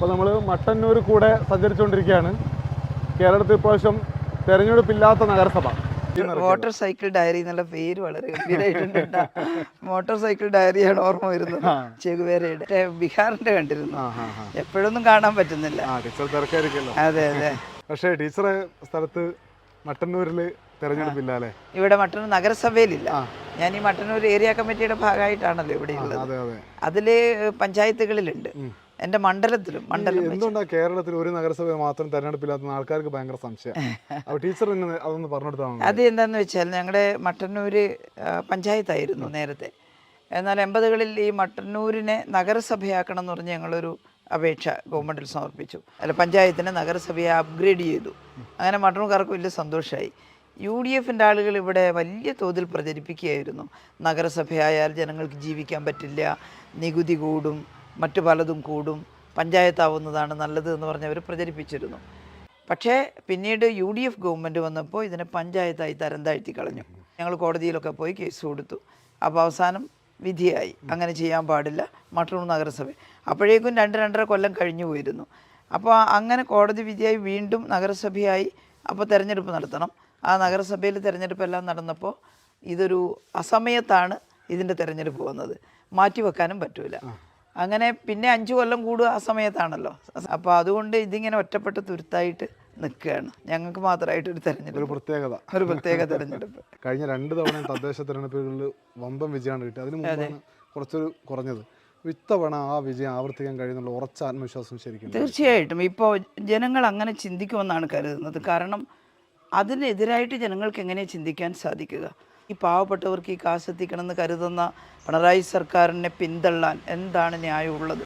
അപ്പോൾ നമ്മൾ മട്ടന്നൂർ കൂടെ സഞ്ചരിച്ചുകൊണ്ടിരിക്കുകയാണ്. കേരളത്തിൽ ഇപ്രാവശ്യം തെരഞ്ഞെടുപ്പില്ലാത്ത നഗരസഭ. മോട്ടോർ സൈക്കിൾ ഡയറി എന്നുള്ള പേര് വളരെ ഗംഭീരമായിട്ടുണ്ട് മോട്ടോർ സൈക്കിൾ ഡയറിയാണ് ഓർമ്മ വരുന്നത് ചെകുവേരയുടെ. ബിഹാറിന്റെ കണ്ടിരുന്നു. എപ്പോഴൊന്നും കാണാൻ പറ്റുന്നില്ല. അതെ അതെ. പക്ഷേ ടീച്ചറെ സ്ഥലത്ത് മട്ടന്നൂരിൽ തെരഞ്ഞെടുപ്പില്ല അല്ലേ? ഇവിടെ മട്ടന്നൂർ നഗരസഭയിലില്ല. ഞാൻ ഈ മട്ടന്നൂർ ഏരിയ കമ്മിറ്റിയുടെ ഭാഗമായിട്ടാണല്ലോ ഇവിടെ ഉള്ളത്. അതെ അതെ. അതിൽ പഞ്ചായത്തുകളിലുണ്ട്. എന്റെ മണ്ഡലത്തിലും മണ്ഡലം. എന്തുകൊണ്ടാ കേരളത്തിൽ ഒരു നഗരസഭ മാത്രം തെരഞ്ഞെടുപ്പില്ലാത്ത ആൾക്കാർക്ക് ഭയങ്കര സംശയം? ടീച്ചർ തന്നെ അതൊന്ന് പറഞ്ഞെടുത്താണ് അത് എന്താന്ന് വെച്ചാൽ ഞങ്ങളുടെ മട്ടന്നൂര് പഞ്ചായത്തായിരുന്നു നേരത്തെ. എന്നാൽ എൺപതുകളിൽ ഈ മട്ടന്നൂരിനെ നഗരസഭയാക്കണം എന്ന് പറഞ്ഞ് ഞങ്ങളൊരു അപേക്ഷ ഗവൺമെന്റിൽ സമർപ്പിച്ചു. അല്ല പഞ്ചായത്തിനെ നഗരസഭയെ അപ്ഗ്രേഡ് ചെയ്തു. അങ്ങനെ മട്ടന്നൂർക്കാർക്ക് വലിയ സന്തോഷമായി യു ഡി എഫിന്റെ ആളുകൾ ഇവിടെ വലിയ തോതിൽ പ്രചരിപ്പിക്കുകയായിരുന്നു. നഗരസഭയായാൽ ജനങ്ങൾക്ക് ജീവിക്കാൻ പറ്റില്ല നികുതി കൂടും മറ്റു പലതും കൂടും. പഞ്ചായത്താവുന്നതാണ് നല്ലത് എന്ന് പറഞ്ഞവർ പ്രചരിപ്പിച്ചിരുന്നു. പക്ഷേ പിന്നീട് യു ഡി എഫ് ഗവൺമെന്റ് വന്നപ്പോൾ ഇതിനെ പഞ്ചായത്തായി തരം താഴ്ത്തി കളഞ്ഞു. ഞങ്ങൾ കോടതിയിലൊക്കെ പോയി കേസ് കൊടുത്തു. അപ്പോൾ അവസാനം വിധിയായി. അങ്ങനെ ചെയ്യാൻ പാടില്ല. മട്ടൂർ നഗരസഭ. അപ്പോഴേക്കും രണ്ട് രണ്ടര കൊല്ലം കഴിഞ്ഞു പോയിരുന്നു. അപ്പോൾ അങ്ങനെ കോടതി വിധിയായി വീണ്ടും നഗരസഭയായി അപ്പോൾ തിരഞ്ഞെടുപ്പ് നടത്തണം. ആ നഗരസഭയിൽ തിരഞ്ഞെടുപ്പെല്ലാം നടന്നപ്പോൾ ഇതൊരു അസമയത്താണ് ഇതിന്റെ തിരഞ്ഞെടുപ്പ് വന്നത്. മാറ്റിവെക്കാനും പറ്റൂല. അങ്ങനെ പിന്നെ അഞ്ചു കൊല്ലം കൂടുക ആ സമയത്താണല്ലോ. അപ്പോൾ അതുകൊണ്ട് ഇതിങ്ങനെ ഒറ്റപ്പെട്ട തുരുത്തായിട്ട് നിൽക്കുകയാണ്. ഞങ്ങൾക്ക് മാത്രമായിട്ട് ഒരു ഒരു തെരഞ്ഞെടുപ്പ് പ്രത്യേകത. ഒരു പ്രത്യേക തെരഞ്ഞെടുപ്പ്. കഴിഞ്ഞ രണ്ട് തവണ തദ്ദേശ തെരഞ്ഞെടുപ്പുകളിൽ വമ്പൻ വിജയമാണ് കിട്ടിയത്. അതിന് മുമ്പാണ് കുറച്ചൊരു കുറഞ്ഞത്. ഇത്തവണ ആ വിജയം ആവർത്തിക്കാൻ കഴിയുന്നുള്ള ഉറച്ച ആത്മവിശ്വാസം ശരിക്കും തീർച്ചയായിട്ടും. ഇപ്പോൾ ജനങ്ങൾ അങ്ങനെ ചിന്തിക്കുമെന്നാണ് കരുതുന്നത്. കാരണം അതിനെതിരായിട്ട് ജനങ്ങൾക്ക് എങ്ങനെ ചിന്തിക്കാൻ സാധിക്കുക? ഈ പാവപ്പെട്ടവർക്ക് ഈ കാശെത്തിക്കണമെന്ന് കരുതുന്ന പിണറായി സർക്കാരിനെ പിന്തള്ളാൻ എന്താണ് ന്യായമുള്ളത്?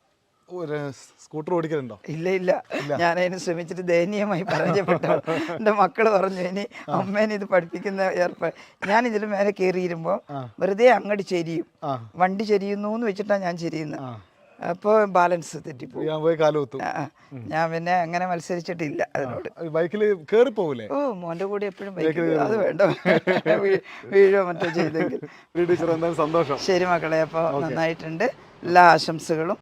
ഒരു സ്കൂട്ടർ ഓടിക്കലുണ്ടോ? ഇല്ല ഇല്ല. ഞാൻ അതിന് ശ്രമിച്ചിട്ട് ദയനീയമായി പരാജയപ്പെട്ടു എന്റെ മക്കൾ പറഞ്ഞു ഇനി അമ്മേനെ ഇത് പഠിപ്പിക്കുന്ന ഏർപ്പാട് ഞാൻ ഇതിൽ മേലെ കയറിയിരുമ്പോൾ വെറുതെ അങ്ങോട്ട് ചെരിയും. വണ്ടി ചെരിയുന്നു എന്ന് വെച്ചിട്ടാണ് ഞാൻ ചെരിയുന്നത്. അപ്പോൾ ബാലൻസ് തെറ്റിപ്പോയി ഞാൻ പോയി കാലുകുത്തും. ഞാൻ പിന്നെ അങ്ങനെ മത്സരിച്ചിട്ടില്ല അതിനോട്. ബൈക്കിൽ കയറി പോകില്ലേ ഓ മോന്റെ കൂടെ എപ്പോഴും ബൈക്കിൽ അത് വേണ്ട. വീഴോ മറ്റോ ചെയ്തെങ്കിൽ. സന്തോഷം. ശരി മക്കളെ അപ്പോൾ നന്നായിട്ടുണ്ട്. എല്ലാ ആശംസകളും.